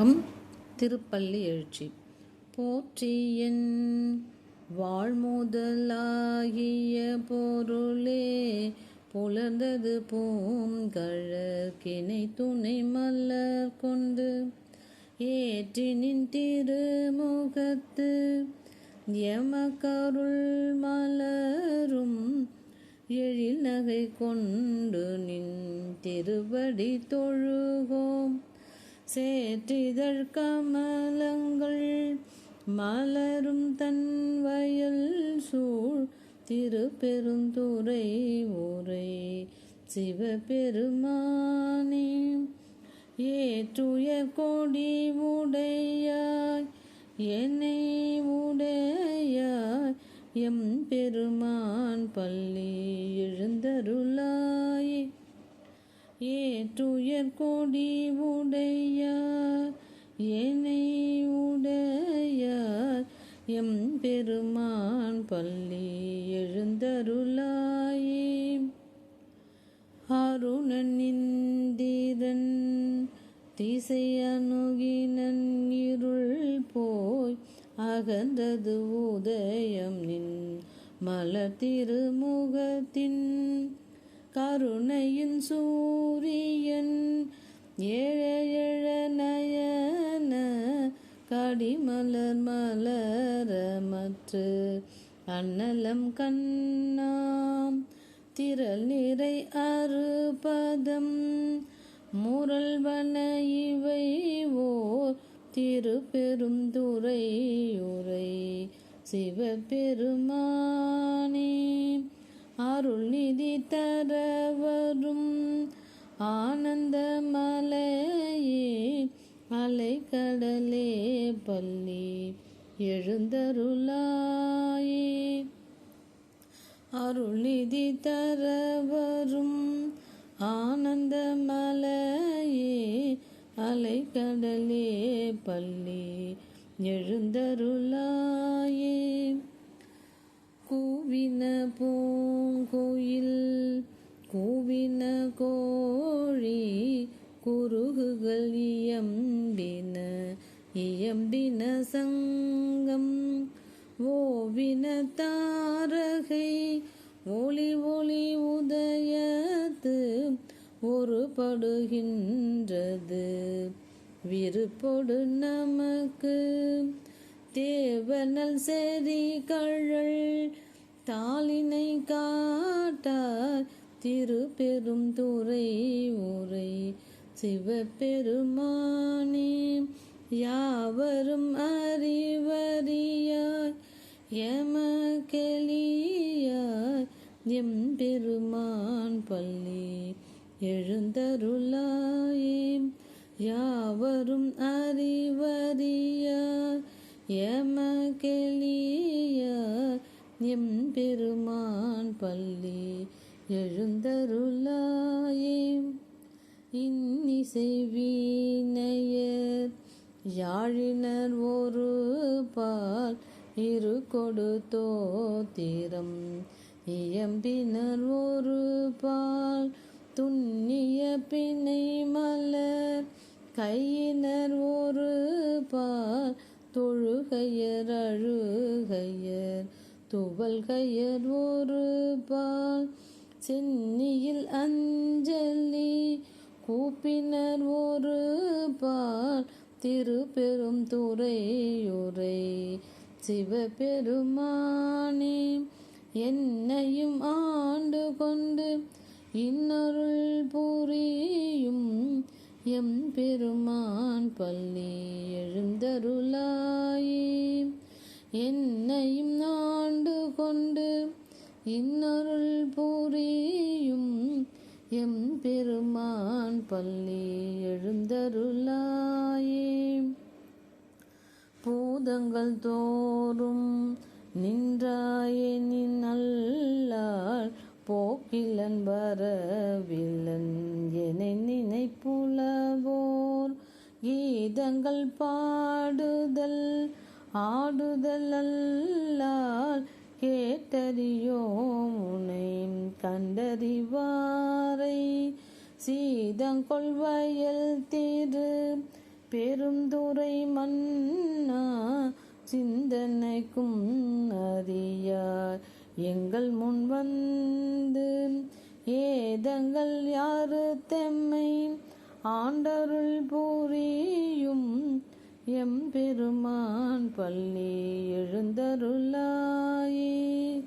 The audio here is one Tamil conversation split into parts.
அம் திருப்பள்ளி எழுச்சி. போற்றியன் வாழ்முதலாகிய பொருளே புலர்ந்தது போம் பூங்கழற்கினை துணை மலர் கொண்டு ஏற்றினின் திருமுகத்து எமக்கருள் மலரும் எழில் நகை கொண்டு நின் திருவடி தொழுகோம். சேற்றிதழ் கமலங்கள் மலரும் தன் வயல் சூழ் திருப்பெருந்துறை ஊரை. சிவபெருமானே ஏற்றுய கொடி உடையாய் என்னை உடையாய் எம் பெருமான் பள்ளி எழுந்தருளாயே. ஏற்றுயர் கொடி உடையார் என்னை உடையார். எம் பெருமான் பள்ளி எழுந்தருளாயே. அருணன் இந்திரன் திசை அணுகினன் இருள் போய் அகன்றது உதயம் நின் மலர் திருமுகத்தின் கருணையின் சூரியன் ஏழ நயன கடிமலர் மலரமற்று அன்னலம் கண்ணாம். திரள் நிறை அறுபதம் முரல்வன இவை ஓர் திருப்பெரும் துறையுரை உரை சிவபெருமானே. அருள் நிதி தர வரும் ஆனந்த மலையே அலைக்கடலே பள்ளி எழுந்தருளாயே. அருள் நிதி தர வரும் ஆனந்த மலையே அலைக்கடலே பள்ளி எழுந்தருளாயே. கூவின பூங்குயில் கூவின கோழி குருகுகள் இயம்பின இயம்பின சங்கம். ஓவின தாரகை ஒளி ஒளி உதயத்து ஒருபடுகின்றது. விருப்பொடு நமக்கு தேவனல் செறி கழல் தாளினை காட்டார். திருப்பெரும் துறை உரை சிவபெருமானே யாவரும் அறிவறியாய் எமக்கெளியாய் எம் பெருமான் பள்ளி எழுந்தருளாயே. யாவரும் அறிவறியார். எமக்கெளியார் எம் பெருமான் பள்ளி எழுந்தருளாயே. இன்னிசை வீணையர் யாழினர் ஒரு பால் இரு கொடுத்தோ தீரம். இயம்பினர் ஒரு பால் துண்ணிய பிணை மலர். கையினர் ஒரு பால் தொழுகையர் அழுகையர். துவல்கையர் ஒரு பால் சென்னியில் அஞ்சலி கூப்பினர் ஒரு பால் திருப்பெரும் துறையுரை சிவபெருமானே என்னையும் ஆண்டு கொண்டு இன்னொருள் புரியும் எம் பெருமான் பள்ளி எழுந்தருளாயே. என்னையும் ஆண்டு கொண்டு இன்னொருள் புரியும் எம் பெருமான் பள்ளி எழுந்தருளாயே. பூதங்கள் தோறும் நின்றாயே நின் நல்லாள் போக்கிலன் வரவில்லன் நினைப்புலவோர் கீதங்கள் பாடுதல் ஆடுதல் அல்லால் கேட்டறியோம் உனை கண்டறிவாரை. சீதங்கொள்வயல் திரு பெருந்துரை மன்னா. சிந்தனைக்கும் அறியார் எங்கள் முன் வந்து ஏதங்கள் யாரு தெம்மை ஆண்டருள் பூரியும்? எம் பெருமான் பள்ளி எழுந்தருளாயே.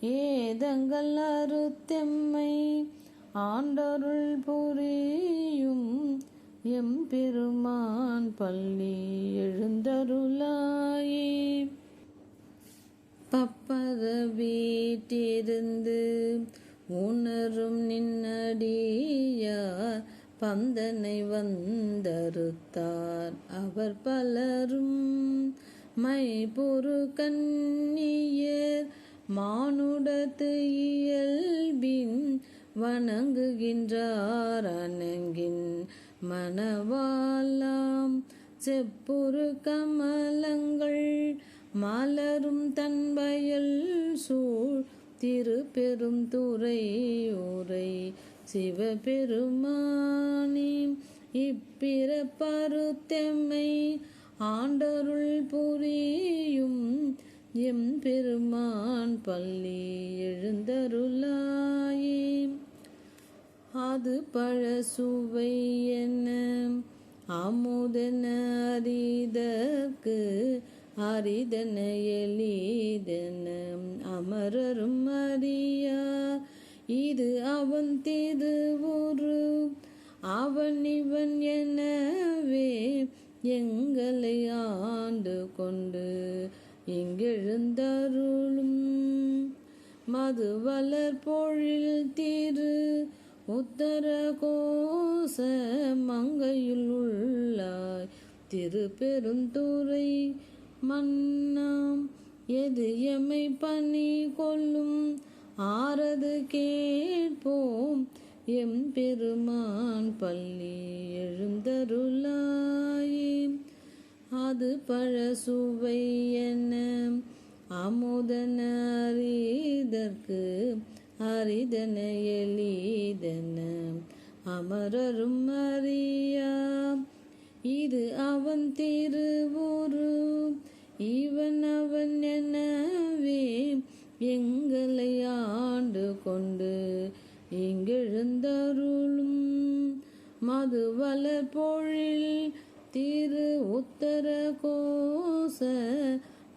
ஏதங்கள் அறுத்தெம்மை ஆண்டருள் புரியும்? எம் பெருமான் பள்ளி எழுந்தருளாயே. பப்பத வீட்டிருந்து உணரும் நின்னடியார் பந்தனை வந்தருத்தார் அவர் பலரும். மைபொரு கண்ணியர் மானுடத்து இயல்பின் வணங்குகின்றார் அணங்கின் மணவாலாம் செப்புரு கமலங்கள் மலரும் தன்பயல் சூழ் திருப்பெரும் துறை உரை சிவபெருமானி இப்பிறப்பருத்தெம்மை ஆண்டருள் புரியும். எம் பெருமான் பள்ளி எழுந்தருளாயே அது பழசுவை என்ன? அமுதன அறிதற்கு அரிதன எளிதன அமரரும் அறியா. இது அவன் திருவுரு அவன் இவன் எனவே எங்களை ஆண்டு கொண்டு இங்கெழுந்தருளும். மது வளர் பொழில் திரு உத்தர கோச மங்கையுள் உள்ளாய். திருப்பெருந்துறை மன்னாம் எது எமை பணி கொள்ளும்? ஆறது கேட்போம். எம் பெருமான் பள்ளி எழுந்தருளாயே. அது பழசுவை என அமுதன அறிதற்கு அரிதன எளிதன. அமரரும் அறியா. இது அவன் திருவுரு. இவன் அவன் எனவே எங்களை ஆண்டு கொண்டு இங்கெழுந்தருளும் மது வளர் பொழில் திரு உத்தர கோச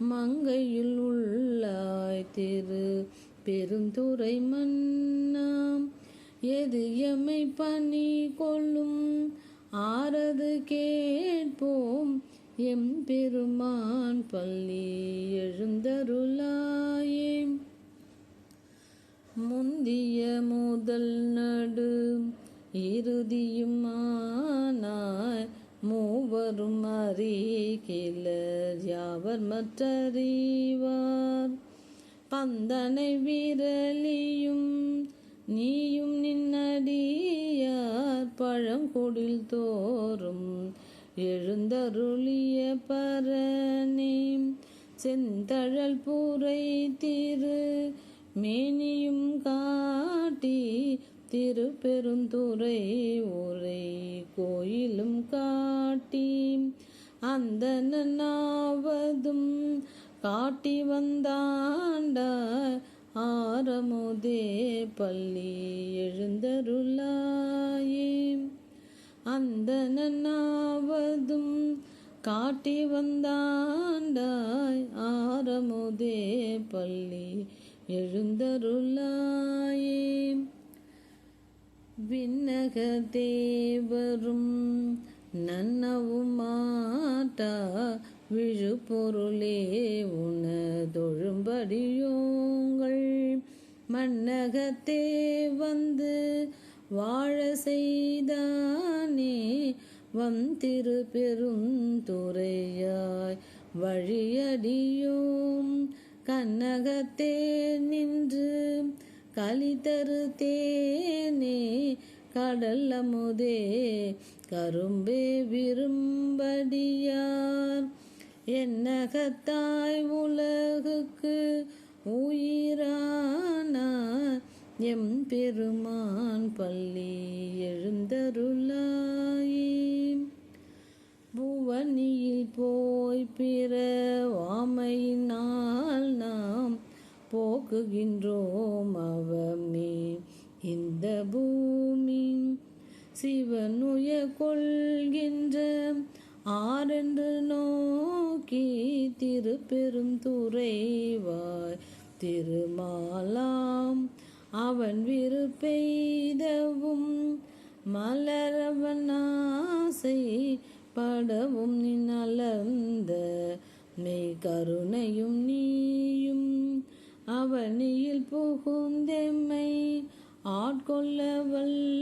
மங்கையில் உள்ளாய் திரு பெருந்துரை மன்னாம் எது எமை பணி கொள்ளும் ஆறது கேட்போம் எம் பெருமான் பள்ளி எழுந்தருளாயே. முந்திய முதல் நடு இறுதியுமானாய் மூவரும் அறிகில யாவர் மற்றறிவார்? பந்தனை விரலியும் நீயும் நின்னடியார் பழங்குடில் தோறும் எழுந்தருளிய பரணி செந்தழல் பூரை திரு மேனியும் காட்டி திருப்பெருந்துறை உரை கோயிலும் காட்டி அந்த நாவதும் காட்டி வந்தாண்ட ஆரமுதே பள்ளி எழுந்தருளாயே. அந்த நாவதும் காட்டி வந்தாண்டாய். ஆரமுதே பள்ளி எழுந்தருளாயே. விண்ணக தேவரும் நன்னவும் மாட்டா விழுப்பொருளே உனதொழும்படியோங்கள் மன்னகத்தே வந்து வாழ செய்தானே. வந்திரு பெருந்துறையாய் வழியடியோம். கண்ணகத்தே நின்று கலிதரு தேனே கடல் அமுதே கரும்பே விரும்படியார். என்னகத்தாய் உலகுக்கு உயிரானார். எம் பெருமான் பள்ளி எழுந்தருளாயே. புவனியில் போய் பிற வாமையினால் நாம் போக்குகின்றோம் அவமே. இந்த பூமி சிவனுய கொள்கின்ற ஆரென்று நோக்கி திருப்பெரும் துறைவாய் திருமாலாம் அவன் விருப்பெய்தவும் மலரவன் ஆசை படவும் நலர்ந்த மெய் கருணையும் நீயும் அவனியில் புகுந்தெம்மை ஆட்கொள்ள வல்ல